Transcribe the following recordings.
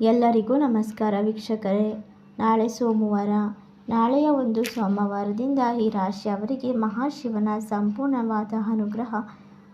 ಎಲ್ಲರಿಗೂ ನಮಸ್ಕಾರ ವೀಕ್ಷಕರೇ. ನಾಳೆ ಸೋಮವಾರ, ನಾಳೆಯ ಒಂದು ಸೋಮವಾರದಿಂದ ಈ ರಾಶಿಯವರಿಗೆ ಮಹಾಶಿವನ ಸಂಪೂರ್ಣವಾದ ಅನುಗ್ರಹ,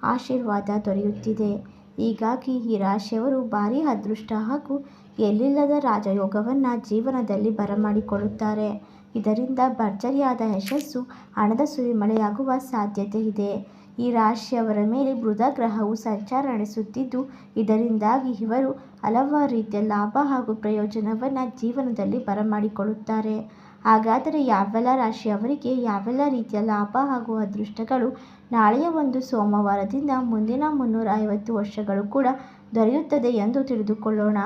ಆಶೀರ್ವಾದ ದೊರೆಯುತ್ತಿದೆ. ಹೀಗಾಗಿ ಈ ರಾಶಿಯವರು ಭಾರಿ ಅದೃಷ್ಟ ಹಾಗೂ ಎಲ್ಲಿಲ್ಲದ ರಾಜಯೋಗವನ್ನು ಜೀವನದಲ್ಲಿ ಬರಮಾಡಿಕೊಳ್ಳುತ್ತಾರೆ. ಇದರಿಂದ ಭರ್ಜರಿಯಾದ ಯಶಸ್ಸು, ಹಣದ ಸುರಿಮಳೆಯಾಗುವ ಸಾಧ್ಯತೆ ಇದೆ. ಈ ರಾಶಿಯವರ ಮೇಲೆ ಬುಧ ಗ್ರಹವು ಸಂಚಾರ ನಡೆಸುತ್ತಿದ್ದು, ಇದರಿಂದಾಗಿ ಇವರು ಹಲವಾರು ರೀತಿಯ ಲಾಭ ಹಾಗೂ ಪ್ರಯೋಜನವನ್ನು ಜೀವನದಲ್ಲಿ ಬರಮಾಡಿಕೊಳ್ಳುತ್ತಾರೆ. ಹಾಗಾದರೆ ಯಾವೆಲ್ಲ ರಾಶಿಯವರಿಗೆ ಯಾವೆಲ್ಲ ರೀತಿಯ ಲಾಭ ಹಾಗೂ ಅದೃಷ್ಟಗಳು ನಾಳೆಯ ಒಂದು ಸೋಮವಾರದಿಂದ ಮುಂದಿನ ಮುನ್ನೂರ ಐವತ್ತು ವರ್ಷಗಳು ಕೂಡ ದೊರೆಯುತ್ತದೆ ಎಂದು ತಿಳಿದುಕೊಳ್ಳೋಣ.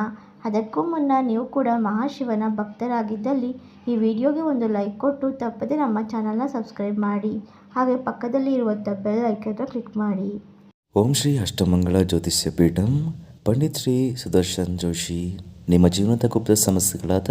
ಅದಕ್ಕೂ ಮುನ್ನ ನೀವು ಕೂಡ ಮಹಾಶಿವನ ಭಕ್ತರಾಗಿದ್ದಲ್ಲಿ ಈ ವಿಡಿಯೋಗೆ ಒಂದು ಲೈಕ್ ಕೊಟ್ಟು ತಪ್ಪದೆ ನಮ್ಮ ಚಾನಲ್ನ ಸಬ್ಸ್ಕ್ರೈಬ್ ಮಾಡಿ. ಹಾಗೆ ಪಕ್ಕದಲ್ಲಿ ಇರುವಂಥ ಬೆಲ್ ಐಕನ್ನ ಕ್ಲಿಕ್ ಮಾಡಿ. ಓಂ ಶ್ರೀ ಅಷ್ಟಮಂಗಳ ಜ್ಯೋತಿಷ್ಯ ಪೀಠಂ, ಪಂಡಿತ್ ಶ್ರೀ ಸುದರ್ಶನ್ ಜೋಶಿ. ನಿಮ್ಮ ಜೀವನದ ಗುಪ್ತ ಸಮಸ್ಯೆಗಳಾದ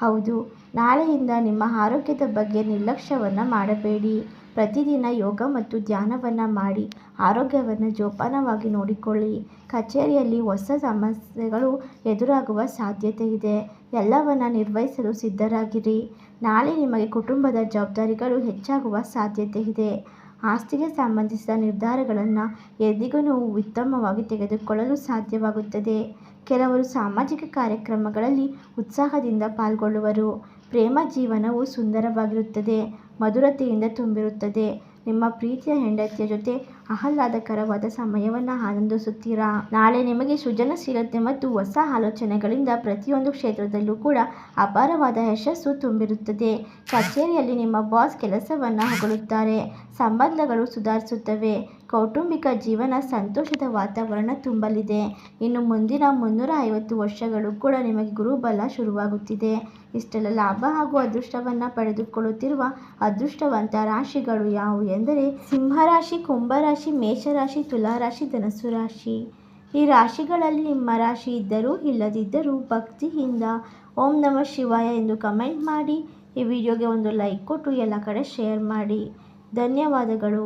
ಹೌದು, ನಾಳೆಯಿಂದ ನಿಮ್ಮ ಆರೋಗ್ಯದ ಬಗ್ಗೆ ನಿರ್ಲಕ್ಷ್ಯವನ್ನು ಮಾಡಬೇಡಿ. ಪ್ರತಿದಿನ ಯೋಗ ಮತ್ತು ಧ್ಯಾನವನ್ನು ಮಾಡಿ, ಆರೋಗ್ಯವನ್ನು ಜೋಪಾನವಾಗಿ ನೋಡಿಕೊಳ್ಳಿ. ಕಚೇರಿಯಲ್ಲಿ ಹೊಸ ಸಮಸ್ಯೆಗಳು ಎದುರಾಗುವ ಸಾಧ್ಯತೆ ಇದೆ. ಎಲ್ಲವನ್ನು ನಿರ್ವಹಿಸಲು ಸಿದ್ಧರಾಗಿರಿ. ನಾಳೆ ನಿಮಗೆ ಕುಟುಂಬದ ಜವಾಬ್ದಾರಿಗಳು ಹೆಚ್ಚಾಗುವ ಸಾಧ್ಯತೆ ಇದೆ. ಆಸ್ತಿಗೆ ಸಂಬಂಧಿಸಿದ ನಿರ್ಧಾರಗಳನ್ನು ಎಂದಿಗೂ ಉತ್ತಮವಾಗಿ ತೆಗೆದುಕೊಳ್ಳಲು ಸಾಧ್ಯವಾಗುತ್ತದೆ. ಕೆಲವರು ಸಾಮಾಜಿಕ ಕಾರ್ಯಕ್ರಮಗಳಲ್ಲಿ ಉತ್ಸಾಹದಿಂದ ಪಾಲ್ಗೊಳ್ಳುವರು. ಪ್ರೇಮ ಜೀವನವು ಸುಂದರವಾಗಿರುತ್ತದೆ, ಮಧುರತೆಯಿಂದ ತುಂಬಿರುತ್ತದೆ. ನಿಮ್ಮ ಪ್ರೀತಿಯ ಹೆಂಡತಿಯ ಜೊತೆ ಆಹ್ಲಾದಕರವಾದ ಸಮಯವನ್ನು ಆನಂದಿಸುತ್ತೀರಾ? ನಾಳೆ ನಿಮಗೆ ಸೃಜನಶೀಲತೆ ಮತ್ತು ಹೊಸ ಆಲೋಚನೆಗಳಿಂದ ಪ್ರತಿಯೊಂದು ಕ್ಷೇತ್ರದಲ್ಲೂ ಕೂಡ ಅಪಾರವಾದ ಯಶಸ್ಸು ತುಂಬಿರುತ್ತದೆ. ಕಚೇರಿಯಲ್ಲಿ ನಿಮ್ಮ ಬಾಸ್ ಕೆಲಸವನ್ನು ಹೊಗಳುತ್ತಾರೆ. ಸಂಬಂಧಗಳು ಸುಧಾರಿಸುತ್ತವೆ. ಕೌಟುಂಬಿಕ ಜೀವನ ಸಂತೋಷದ ವಾತಾವರಣ ತುಂಬಲಿದೆ. ಇನ್ನು ಮುಂದಿನ ಮುನ್ನೂರ ಐವತ್ತು ವರ್ಷಗಳು ಕೂಡ ನಿಮಗೆ ಗುರುಬಲ ಶುರುವಾಗುತ್ತಿದೆ. ಇಷ್ಟೆಲ್ಲ ಲಾಭ ಹಾಗೂ ಅದೃಷ್ಟವನ್ನು ಪಡೆದುಕೊಳ್ಳುತ್ತಿರುವ ಅದೃಷ್ಟವಂತ ರಾಶಿಗಳು ಯಾವುವು ಎಂದರೆ ಸಿಂಹರಾಶಿ, ಕುಂಭರಾಶಿ, ಮೇಷರಾಶಿ, ತುಲಾರಾಶಿ, ಧನಸ್ಸು ರಾಶಿ. ಈ ರಾಶಿಗಳಲ್ಲಿ ನಿಮ್ಮ ರಾಶಿ ಇದ್ದರೂ ಇಲ್ಲದಿದ್ದರೂ ಭಕ್ತಿಯಿಂದ ಓಂ ನಮಃ ಶಿವಾಯ ಎಂದು ಕಮೆಂಟ್ ಮಾಡಿ. ಈ ವಿಡಿಯೋಗೆ ಒಂದು ಲೈಕ್ ಕೊಟ್ಟು ಎಲ್ಲ ಕಡೆ ಶೇರ್ ಮಾಡಿ. ಧನ್ಯವಾದಗಳು.